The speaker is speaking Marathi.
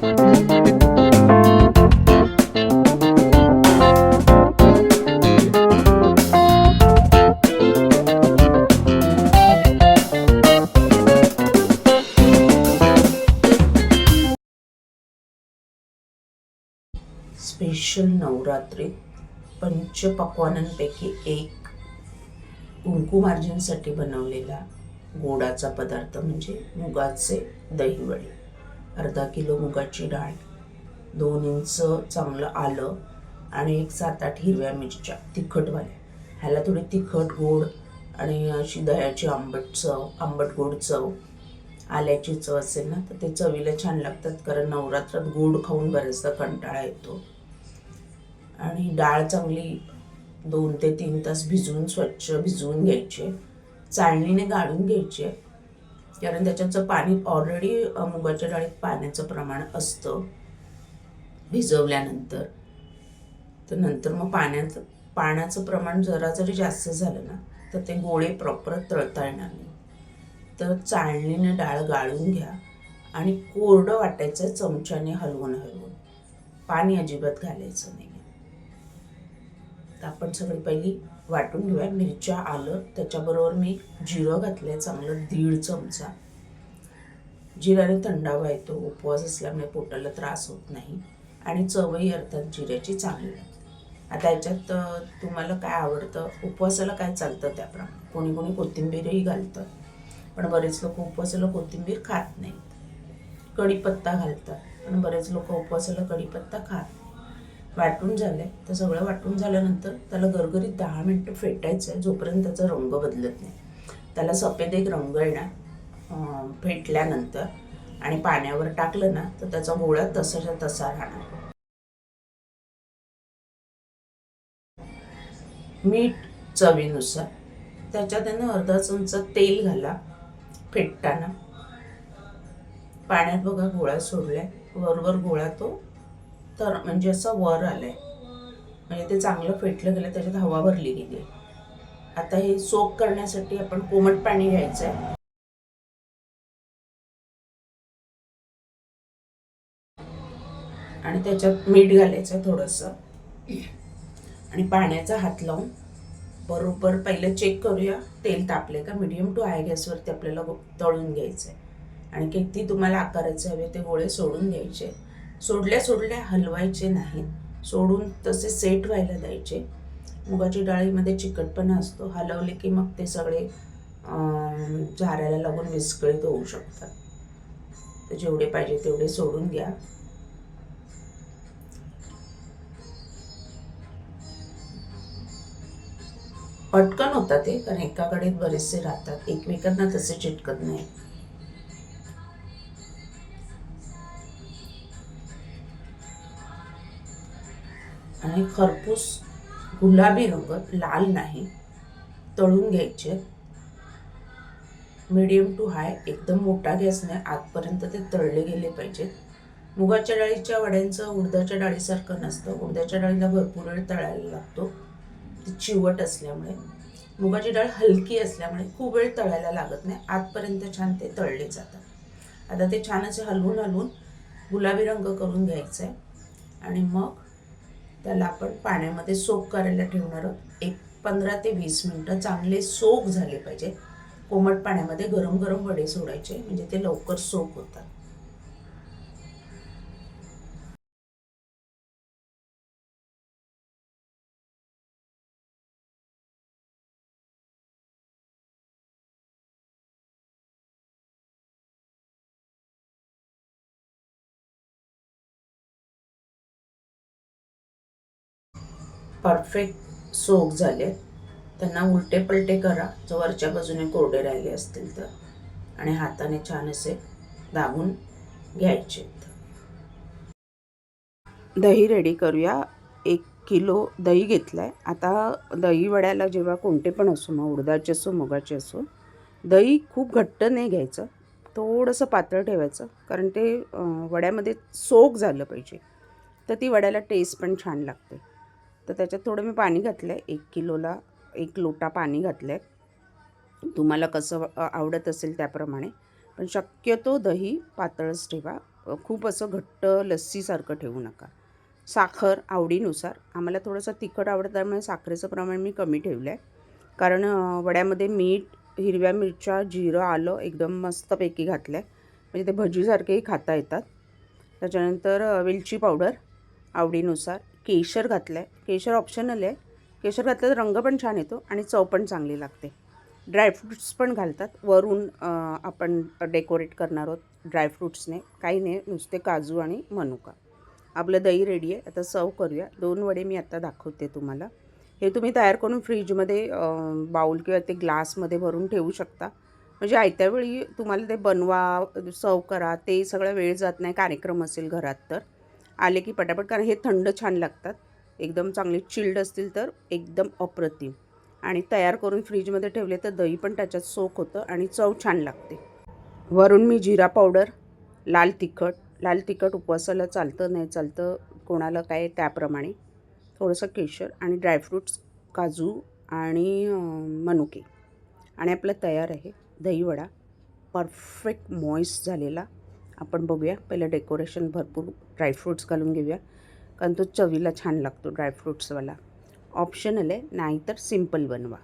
स्पेशल नवरात्रीत पंचपक्वानांपैकी एक कुंकुमार्जनसाठी बनवलेला गोडाचा पदार्थ म्हणजे मुगाचे दहीवडे. अर्धा किलो मुगाची डाळ दोन इंच चांगलं आलं आणि एक सात आठ हिरव्या मिरच्या तिखटवाल्या. ह्याला थोडी तिखट गोड आणि अशी दह्याची आंबट चव आंबट गोड चव. आल्याची चव असेल ना तर ते चवीला छान लागतात कारण नवरात्रात गोड खाऊन बरेचदा कंटाळा येतो. आणि डाळ चांगली दोन ते तीन तास भिजवून स्वच्छ भिजवून घ्यायची चाळणीने गाळून घ्यायचे कारण त्याच्याचं पाणी ऑलरेडी मुगाच्या डाळीत पाण्याचं प्रमाण असतं भिजवल्यानंतर. तर नंतर मग पाण्यात पाण्याचं प्रमाण जरा जरी जास्त झालं ना तर ते गोळे प्रॉपर तळता येणार नाही. तर चाळणीने डाळ गाळून घ्या आणि कोरडं वाटायचं चमच्याने हलवून हलवून. पाणी अजिबात घालायचं नाही तर आपण सगळी पहिली वाटून घेऊया मिरच्या आलं. त्याच्याबरोबर मी जिरं घातलं आहे चांगलं दीड चमचा. जिऱ्याने थंडावा येतो. उपवास असल्यामुळे पोटाला त्रास होत नाही. आणि चवही अर्थात जिऱ्याची चांगली लागते. आता याच्यात तुम्हाला काय आवडतं? उपवासाला काय चालतं त्याप्रमाणे? कोणी कोणी कोथिंबीरही घालतं. पण बरेच लोक उपवासाला कोथिंबीर खात नाहीत. कढीपत्ता घालतात. पण बरेच लोक उपवासाला कढीपत्ता खात वाटून झालंय. तर सगळं वाटून झाल्यानंतर त्याला गरगरीत दहा मिनटं फेटायचं आहे जोपर्यंत त्याचा रंग बदलत नाही. त्याला सफेद एक रंग येणार फेटल्यानंतर आणि पाण्यावर टाकलं ना तर त्याचा गोळा तसाच्या तसा राहणार. मीठ चवीनुसार त्याच्यात आहे अर्धा चमचा तेल घाला फेटताना. पाण्यात बघा गोळा सोडलाय. वरवर गोळा तो तर म्हणजे असं वर आलाय. म्हणजे ते चांगलं फेटलं गेलं त्याच्यात हवा भरली गेली. आता हे सोक करण्यासाठी आपण कोमट पाणी घ्यायचं आहे आणि त्याच्यात मीठ घालायचं आहे थोडंसं. आणि पाण्याचा हात लावून बरोबर पहिलं चेक करूया तेल तापले का? मीडियम टू हाय गॅसवरती आपल्याला तळून घ्यायचं आहे आणि किती तुम्हाला आकाराचे हवे ते गोळे सोडून घ्यायचे. सोडल्या सोडल्या हलवायचे नाहीत. सोडून तसे सेट व्हायला द्यायचे. मुगाची डाळीमध्ये चिकटपणा असतो. हलवले की मग ते सगळे झाऱ्याला लागून विस्कळीत होऊ शकतात. तर जेवढे पाहिजे तेवढे सोडून घ्या. पटकन होतात ते कारण एकाकडे बरेचसे राहतात. एकमेकांना तसे चिटकत नाही. आणि खरपूस गुलाबी रंग लाल नाही तळून घ्यायचे. मीडियम टू हाय एकदम मोठा गॅसने नाही आतपर्यंत ते तळले गेले पाहिजेत मुगाच्या डाळीच्या वड्यांचं उडदाच्या डाळीसारखं नसतं. उडदाच्या डाळीला भरपूर वेळ तळायला लागतो. ती चिवट असल्यामुळे. मुगाची डाळ हलकी असल्यामुळे खूप वेळ तळायला लागत नाही. आतपर्यंत छान ते तळले जातात. आता ते छान असे हलवून हलवून गुलाबी रंग करून घ्यायचा आहे आणि मग त्याला आपण पाण्यामध्ये सोक करायला ठेवणार आहोत. एक पंधरा ते वीस मिनटं चांगले सोक झाले पाहिजे कोमट पाण्यामध्ये गरम गरम वडे सोडायचे म्हणजे ते लवकर सोक होतात. परफेक्ट सोक झाले त्यांना उलटे पलटे करा. जर वरच्या बाजूने कोरडे राहिले असतील तर. आणि हाताने छान असे दाबून घ्यायचे दही रेडी करूया. एक किलो दही घेतलं आहे आता दही वड्याला जेव्हा कोणते पण असो मग उडदाचे असो मुगाचे असो दही खूप घट्ट नाही घ्यायचं. थोडंसं पातळ ठेवायचं. कारण ते वड्यामध्ये सोक झालं पाहिजे. तर ती वड्याला टेस्ट पण छान लागते. तर त्याच्यात थोडं मी पाणी घातलं आहे एक किलोला एक लोटा पाणी घातलं आहे तुम्हाला कसं आवडत असेल त्याप्रमाणे. पण शक्यतो दही पातळच ठेवा. खूप असं घट्ट लस्सीसारखं ठेवू नका. साखर आवडीनुसार. आम्हाला थोडंसं तिखट आवडतं त्यामुळे साखरेचं प्रमाण मी कमी ठेवलं आहे कारण वड्यामध्ये मीठ हिरव्या मिरच्या जिरं आलं एकदम मस्तपैकी घातलं आहे म्हणजे ते भजीसारखेही खाता येतात. त्याच्यानंतर वेलची पावडर आवडीनुसार. केशर घातलं आहे केशर ऑप्शनल आहे. केशर घातलं तर रंग पण छान येतो आणि चव पण चांगली लागते. ड्रायफ्रूट्स पण घालतात. वरून आपण डेकोरेट करणार आहोत ड्रायफ्रूट्सने काही नाही नुसते काजू आणि मनुका. आपलं दही रेडी आहे. आता सर्व करूया. दोन वडे मी आता दाखवते तुम्हाला. हे तुम्ही तयार करून फ्रीजमध्ये बाऊल किंवा ते ग्लासमध्ये भरून ठेवू शकता. म्हणजे आयत्या वेळी तुम्हाला ते बनवा सर्व करा. ते सगळं वेळ जात नाही. कार्यक्रम असेल घरात तर. आले की पटापट कारण हे थंड छान लागतात. एकदम चांगले चिल्ड असतील तर एकदम अप्रतिम. आणि तयार करून फ्रीजमध्ये ठेवले तर दही पण त्याच्यात सोक होतं आणि चव छान लागते. वरून मी जिरा पावडर लाल तिखट लाल तिखट उपवासाला चालतं नाही चालतं कोणाला काय त्याप्रमाणे. थोडंसं केशर आणि ड्रायफ्रूट्स काजू आणि मनुके. आणि आपलं तयार आहे दहीवडा. परफेक्ट मॉइस्ट झालेला. आपण बघूया. पहिलं डेकोरेशन भरपूर ड्रायफ्रूट्स घालून घेऊया. कारण तो चवीला छान लागतो ड्रायफ्रूट्सवाला ऑप्शनल आहे नाहीतर सिंपल बनवा.